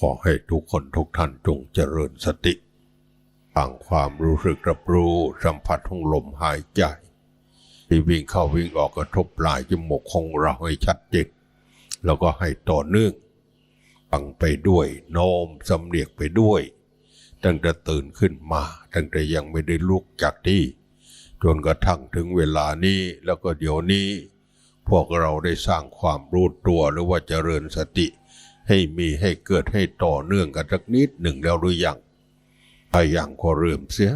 ขอให้ทุกคนทุกท่านจงเจริญสติทางความรู้สึกรับรู้สัมผัสของลมหายใจ ที่วิ่งเข้าวิ่งออกกระทบปลายจมูกของเราให้ชัดเจนแล้วก็ให้ต่อเนื่องฟังไปด้วยโน้มสำเนียกไปด้วยตั้งแต่ตื่นขึ้นมาตั้งแต่ยังไม่ได้ลุกจากที่ จนกระทั่งถึงเวลานี้แล้วก็เดี๋ยวนี้ พวกเราได้สร้างความรู้ตัวหรือว่าเจริญสติ ให้มีให้เกิดให้ต่อเนื่องกันสักนิดหนึ่งแล้วหรือยังถ้ายังก็เริ่มเสีย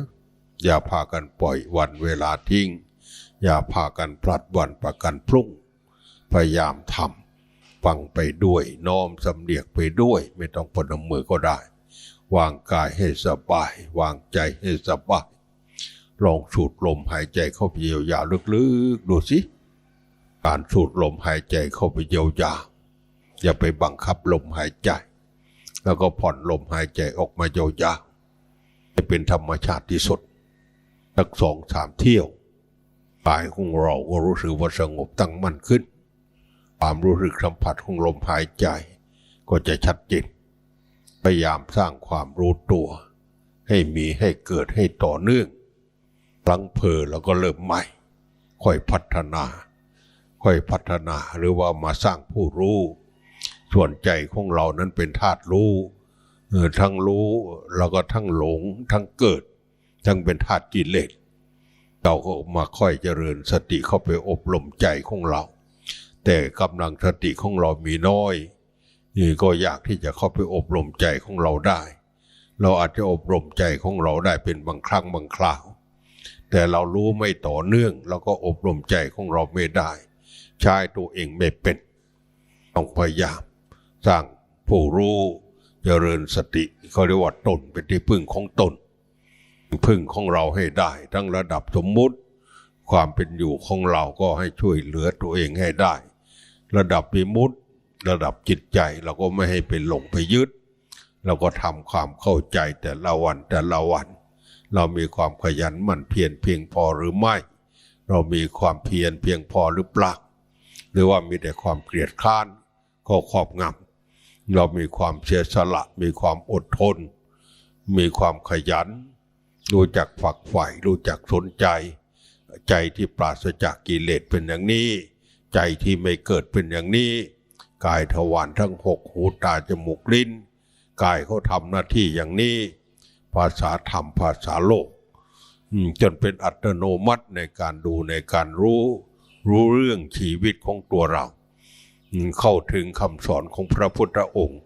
อย่าพากันปล่อยวันเวลาทิ้ง อย่าพากันพลัดวันประกันพรุ่ง พยายามทำฟังไปด้วยน้อมสำเนียกไปด้วย ไม่ต้องพนมมือก็ได้ วางกายให้สบาย วางใจให้สบาย ลองสูดลมหายใจเข้าไปยาวๆลึกๆ ดูสิ การสูดลมหายใจเข้าไปยาวๆ อย่าไปบังคับลมหายใจ แล้วก็ผ่อนลมหายใจออกมายาวๆให้เป็นธรรมชาติที่สุดสักสองสามเที่ยวกายของเราก็รู้สึกว่าสงบตั้งมั่นขึ้นความรู้สึกสัมผัสของลมหายใจ ก็จะชัดเจนพยายามสร้างความรู้ตัว ให้มีให้เกิดให้ต่อเนื่องพลังเพลแล้วก็เริ่มใหม่ ค่อยพัฒนา ค่อยพัฒนาหรือว่ามาสร้างผู้รู้ ส่วนใจของเรานั้นเป็นธาตุรู้ทั้งรู้แล้วก็ทั้งหลงทั้งเกิด ทั้งเป็นธาตุกิเลสเราก็มาค่อยเจริญสติเข้าไปอบรมใจของเรา แต่กำลังสติของเรามีน้อยนี่ก็อยากที่จะเข้าไปอบรมใจของเราได้ เราอาจจะอบรมใจของเราได้เป็นบางครั้งบางคราว แต่เรารู้ไม่ต่อเนื่องเราก็อบรมใจของเราไม่ได้ ใช้ตัวเองไม่เป็น ต้องพยายาม สร้างผู้รู้เจริญสติเขาเรียกว่าตนเป็นที่พึ่งของตน พึ่งของเราให้ได้ ทั้งระดับสมมุติ ความเป็นอยู่ของเราก็ให้ช่วยเหลือตัวเองให้ได้ ระดับวิมุตติระดับจิตใจเราก็ไม่ให้ไปหลงไปยึด เราก็ทำความเข้าใจแต่ละวันแต่ละวัน เรามีความขยันหมั่นเพียรเพียงพอหรือไม่ เรามีความเพียรเพียงพอหรือเปล่าหรือว่ามีแต่ความเกลียดคร้านก็ครอบงำ เรามีความเสียสละ มีความอดทน มีความขยัน รู้จักฝักใฝ่รู้จักสนใจ ใจที่ปราศจากกิเลสเป็นอย่างนี้ ใจที่ไม่เกิดเป็นอย่างนี้ กายทวารทั้งหกหูตาจมูกลิ้น กายเขาทำหน้าที่อย่างนี้ ภาษาธรรมภาษาโลกจนเป็นอัตโนมัติในการดูในการรู้ รู้เรื่องชีวิตของตัวเรา เข้าถึงคำสอนของพระพุทธองค์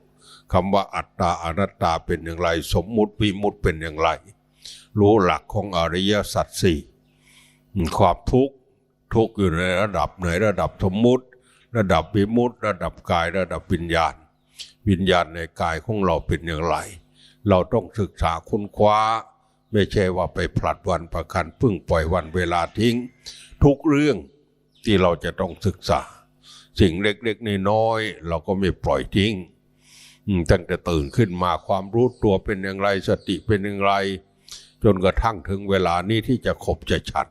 คำว่าอัตตาอนัตตาเป็นอย่างไร สมมุติวิมุติเป็นอย่างไร รู้หลักของอริยสัจสี่ความทุกข์ทุกข์อยู่ในระดับไหนระดับสมมุติ ระดับวิมุตติระดับกายระดับวิญญาณ วิญญาณในกายของเราเป็นอย่างไร เราต้องศึกษาค้นคว้า ไม่ใช่ว่าไปผลัดวันประกันพึ่งปล่อยวันเวลาทิ้ง ทุกเรื่องที่เราจะต้องศึกษา สิ่งเล็กๆน้อยๆเราก็ไม่ปล่อยทิ้งตั้งแต่ตื่นขึ้นมาความรู้ตัวเป็นอย่างไร สติเป็นอย่างไร จนกระทั่งถึงเวลานี้ที่จะขบจะชัด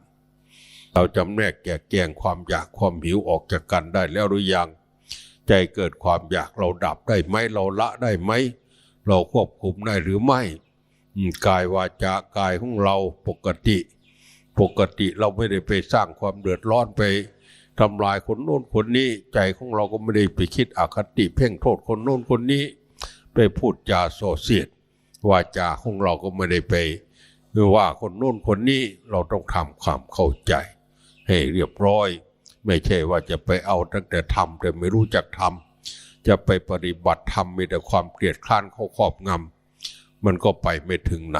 เราจำแนกแกะแกงความอยากความหิวออกจากกันได้แล้วหรือยัง ใจเกิดความอยากเราดับได้ไหมเราละได้ไหม เราควบคุมได้หรือไม่กายวาจากายของเราปกติ ปกติเราไม่ได้ไปสร้างความเดือดร้อนไป ทำลายคนโน้นคนนี้ ใจของเราก็ไม่ได้ไปคิดอคติเพ่งโทษคนโน้นคนนี้ ไปพูดจาโซเสียดวาจาของเราก็ไม่ได้ไปคือว่าคนโน้นคนนี้เราต้องทำความเข้าใจ ให้เรียบร้อย ไม่ใช่ว่าจะไปเอาตั้งแต่ทำแต่ไม่รู้จักทำจะไปปฏิบัติธรรมมีแต่ความเกลียดคร้านเข้าครอบงำมันก็ไปไม่ถึงไหน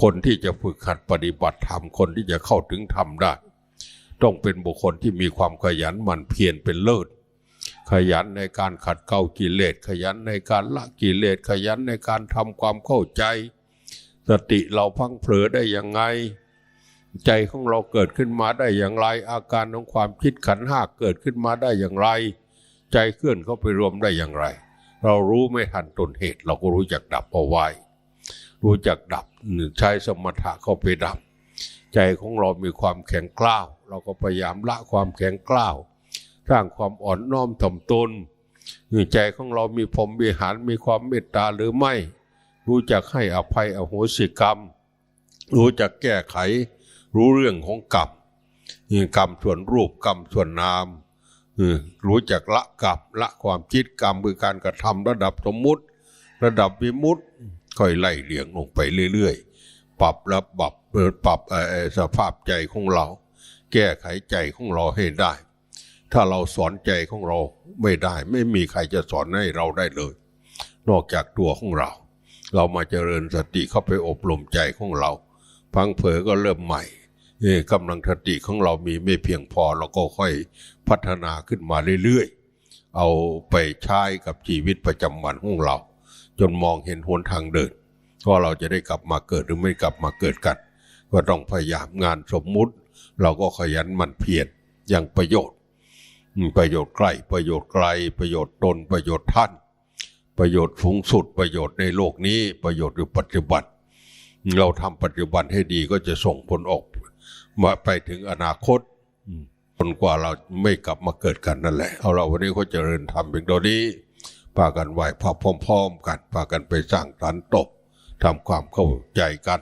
คนที่จะฝึกหัดปฏิบัติธรรมคนที่จะเข้าถึงธรรมได้ ต้องเป็นบุคคลที่มีความขยันหมั่นเพียรเป็นเลิศ ขยันในการขัดเกลากิเลสขยันในการละกิเลสขยันในการทำความเข้าใจ สติเราพังเผลอได้ยังไง ใจของเราเกิดขึ้นมาได้อย่างไร อาการของความคิดขันห้าเกิดขึ้นมาได้อย่างไร ใจเคลื่อนเข้าไปรวมได้อย่างไร เรารู้ไม่ทันต้นเหตุ เราก็รู้จักดับเอาไว้รู้จักดับใช้สมถะเข้าไปดับ ใจของเรามีความแข็งกล้าว เราก็พยายามละความแข็งกล้าวสร้างความอ่อนน้อมถ่อมตนใจของเรามีพรมวิหารมีความเมตตาหรือไม่ รู้จักให้อภัยอโหสิกรรม รู้จักแก้ไข รู้เรื่องของกรรมกรรมส่วนรูปกรรมส่วนนามรู้จักละกรรมละความคิดกรรมคือการกระทำระดับสมมุติ ระดับวิมุตติค่อยไล่เลียงลงไปเรื่อยๆ ปรับและปรับปรับสภาพใจของเรา แก้ไขใจของเราให้ได้ ถ้าเราสอนใจของเราไม่ได้ ไม่มีใครจะสอนให้เราได้เลย นอกจากตัวของเรา เรามาเจริญสติเข้าไปอบรมใจของเรา พังเผลอก็เริ่มใหม่เอ้กำลังสติของเรามีไม่เพียงพอเราก็ค่อยพัฒนาขึ้นมาเรื่อยๆ เอาไปใช้กับชีวิตประจำวันของเรา จนมองเห็นหนทางเดินว่าเราจะได้กลับมาเกิดหรือไม่กลับมาเกิดกัน ก็ต้องพยายามงานสมมุติ เราก็ขยันหมั่นเพียรอย่างประโยชน์ ประโยชน์ใกล้ประโยชน์ไกล ประโยชน์ตนประโยชน์ท่าน ประโยชน์สูงสุดประโยชน์ในโลกนี้ประโยชน์อยู่ปัจจุบัน เราทำปัจจุบันให้ดีก็จะส่งผลออกมาไปถึงอนาคตจนกว่าเราไม่กลับมาเกิดกันนั่นแหละ เอาเราวันนี้ก็เจริญธรรมเพียงเท่านี้พากันไหวพระพร้อม ๆ กันพากันไปสร้างสรรค์ตบทำความเข้าใจกัน